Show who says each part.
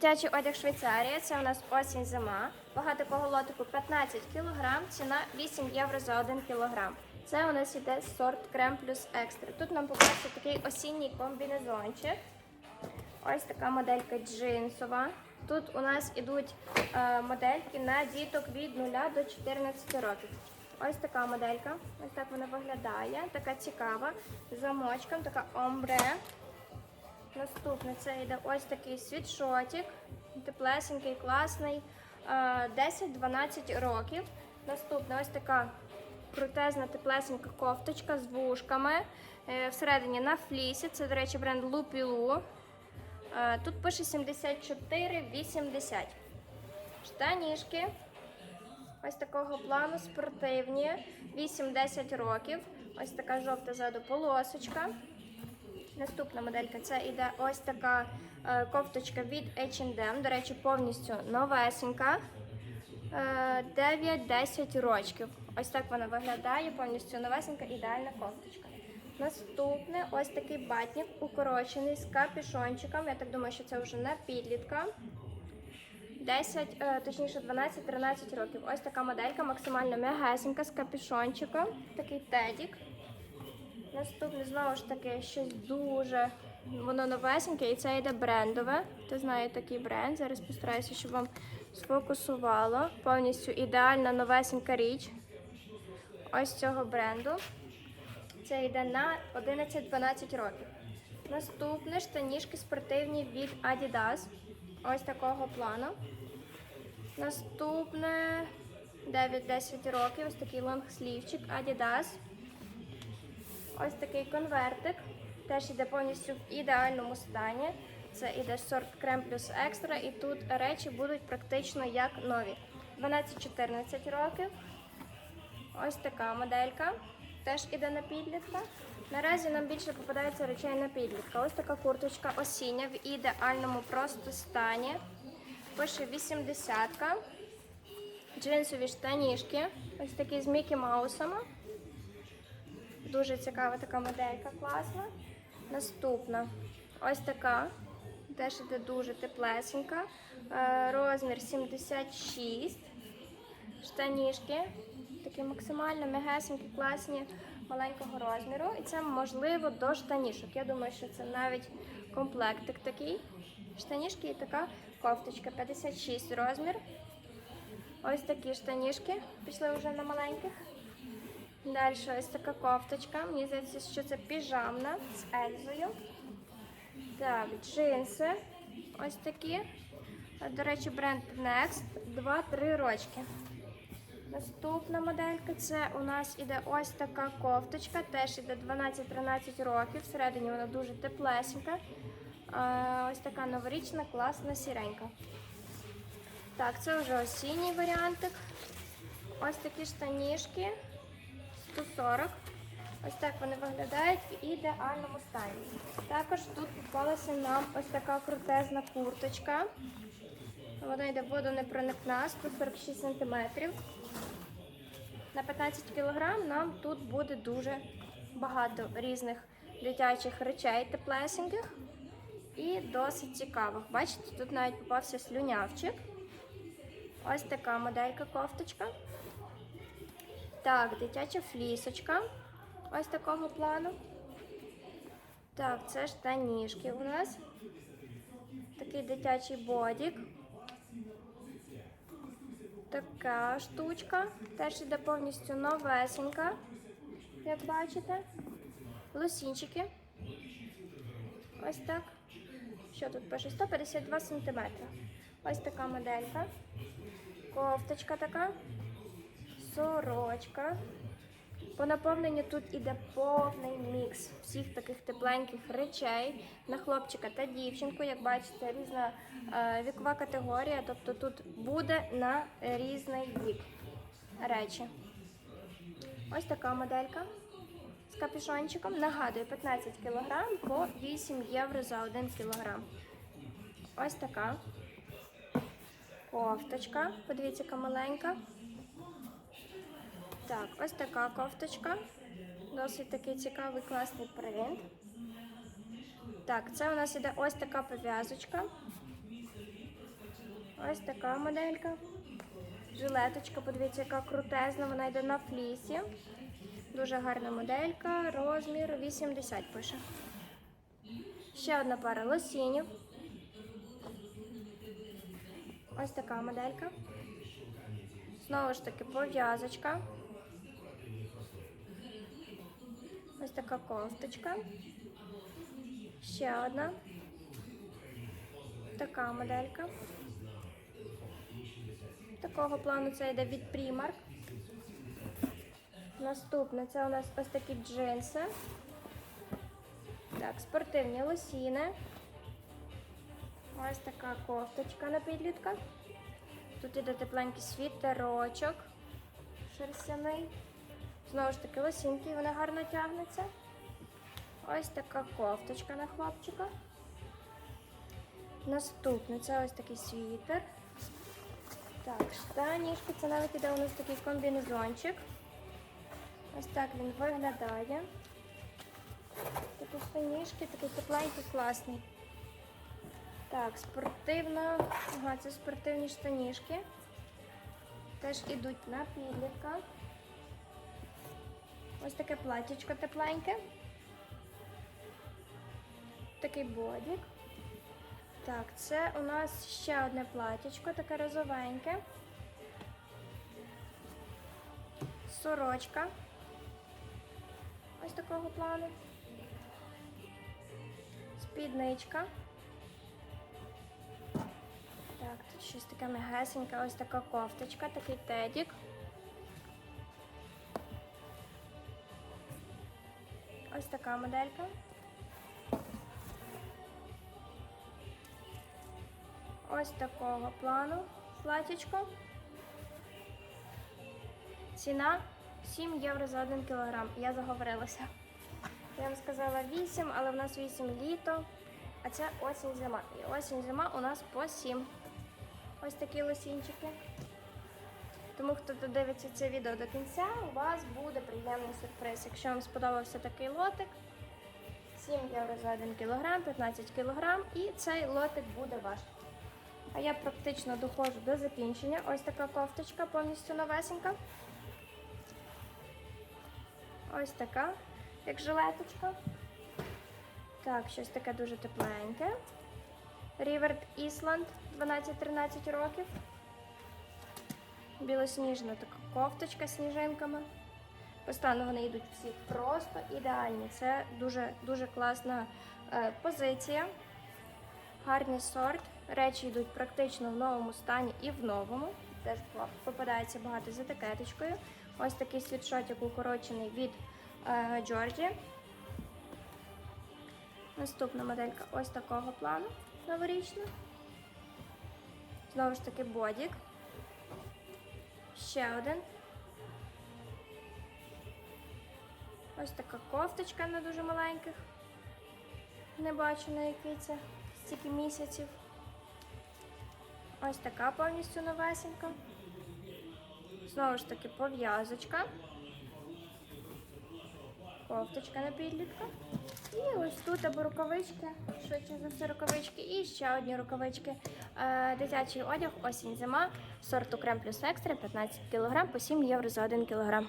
Speaker 1: Дитячий одяг Швейцарія. Це у нас осінь зима. Вага такого лотику 15 кг, ціна 8 євро за 1 кг. Це у нас іде сорт крем плюс екстра. Тут нам попався такий осінній комбінезончик. Ось така моделька джинсова. Тут у нас ідуть е, модельки на діток від 0 до 14 років. Ось така моделька. Ось так вона виглядає. Така цікава. З замочком, така омбре. Наступне це йде ось такий світшотик. Теплесенький, класний. е, 10-12 років. Наступне ось така крутезна теплесенька кофточка з вушками. Е, Всередині на флісі. Це, до речі, бренд Лупілу. Е, Тут пише 74,80. Штанішки. Ось такого плану спортивні. 8-10 років. Ось така жовта ззаду полосочка. Наступна моделька це іде ось така е, кофточка від H&M. До речі, повністю новесенька. Е, 9-10 рочків. Ось так вона виглядає, повністю новесенька, ідеальна кофточка. Наступне ось такий батник укорочений з капюшончиком. Я так думаю, що це вже на підлітка. 10, е, точніше 12-13 років. Ось така моделька, максимально м'ягесенька з капюшончиком. Такий тедік. Наступне знову ж таки щось дуже воно новесеньке, і це йде брендове. Хто знає такий бренд. Зараз постараюся, щоб вам сфокусувало. Повністю ідеальна новесенька річ. Ось цього бренду. Це йде на 11-12 років. Наступне штанішки спортивні від Adidas. Ось такого плану. Наступне 9-10 років. Ось такий лонгслівчик Adidas. Ось такий конвертик. Теж іде повністю в ідеальному стані. Це іде сорт крем плюс екстра, і тут речі будуть практично як нові. 12-14 років. Ось така моделька. Теж іде на підлітка. Наразі нам більше попадається речей на підлітка. Ось така курточка осіння в ідеальному просто стані. Пише 80-ка. Джинсові штанішки. Ось такі з Мікі Маусами. Дуже цікава така моделька, класна. Наступна. Ось така. Теж іде дуже теплесенька. Е, Розмір 76. Штанішки. Такі максимально м'ягесенькі, класні, маленького розміру. І це можливо до штанішок. Я думаю, що це навіть комплектик такий. Штанішки і така кофточка 56 розмір. Ось такі штанішки. Пішли вже на маленьких. Далі ось така кофточка. Мені здається, що це піжамна з Ельзою. Так, джинси. Ось такі. До речі, бренд Next. 2-3 рочки. Наступна моделька це у нас іде ось така кофточка. Теж іде 12-13 років. Всередині вона дуже теплесенька. Ось така новорічна, класна сіренька. Так, це вже осінній варіантик. Ось такі штанішки. 140. Ось так вони виглядають в ідеальному стані. Також тут попалася нам ось така крутезна курточка. Вона йде водонепроникна, 146 см. На 15 кг нам тут буде дуже багато різних дитячих речей теплесеньких і досить цікавих. Бачите, тут навіть попався слюнявчик. Ось така моделька кофточка. Так, дитяча флісочка. Ось такого плану. Так, це штанішки у нас. Такий дитячий бодік. Така штучка. Теж іде повністю новесенька, як бачите. Лосінчики. Ось так. Що тут пише? 152 см. Ось така моделька. Кофточка така сорочка. По наповненню тут іде повний мікс всіх таких тепленьких речей на хлопчика та дівчинку. Як бачите, різна е, вікова категорія, тобто тут буде на різний вік речі. Ось така моделька з капюшончиком. Нагадую, 15 кг по 8 євро за 1 кг. Ось така кофточка. Подивіться, яка маленька. Так, ось така кофточка. Досить такий цікавий класний принт. Так, це у нас іде ось така пов'язочка. Ось така моделька. Жилеточка, подивіться, яка крутезна, вона йде на флісі. Дуже гарна моделька, розмір 80 пише. Ще одна пара лосінів. Ось така моделька. Знову ж таки пов'язочка. Ось така кофточка. Ще одна. Така моделька. Такого плану це йде від Primark. Наступне це у нас ось такі джинси. Так, спортивні лосіни. Ось така кофточка на підлітка. Тут іде тепленький світерочок шерстяний. Знову ж таки, лосінки, вони гарно тягнуться. Ось така кофточка на хлопчика. Наступне це ось такий світер. Так, штанішки, це навіть іде у нас такий комбінезончик. Ось так він виглядає. Такі штанішки, такий тепленький, класний. Так, спортивна. Ага, це спортивні штанішки. Теж ідуть на підлітка. Ось таке платічко тепленьке. Такий бодік. Так, це у нас ще одне платічко, таке розовеньке. Сорочка. Ось такого плану. Спідничка. Так, тут щось таке мегесеньке, ось така кофточка, такий тедік. Така моделька. Ось такого плану платічко. Ціна 7 євро за 1 кілограм. Я заговорилася. Я вам сказала 8, але в нас 8 літо, а це осінь зима. І осінь зима у нас по 7. Ось такі лосінчики. Тому хто додивиться це відео до кінця, у вас буде приємний сюрприз. Якщо вам сподобався такий лотик, 7 євро за 1 кілограм, 15 кілограм, і цей лотик буде ваш. А я практично доходжу до закінчення. Ось така кофточка повністю новесенька. Ось така, як жилеточка. Так, щось таке дуже тепленьке. Ріверд Ісланд 12-13 років. Білосніжна така кофточка з сніжинками. По вони йдуть всі просто ідеальні. Це дуже дуже класна е, позиція. Гарний сорт. Речі йдуть практично в новому стані і в новому. Теж попадається багато з етикеточкою. Ось такий світшотик укорочений від е, Джорджі. Наступна моделька ось такого плану новорічна. Знову ж таки бодік. Ще один. Ось така кофточка на дуже маленьких. Не бачу на який це стільки місяців. Ось така повністю новесенька. Знову ж таки пов'язочка. Кофточка на підлітка. І ось тут або рукавички, швидше за все рукавички, і ще одні рукавички. Е, дитячий одяг, осінь зима, сорту крем плюс екстра, 15 кг по 7 євро за 1 кг.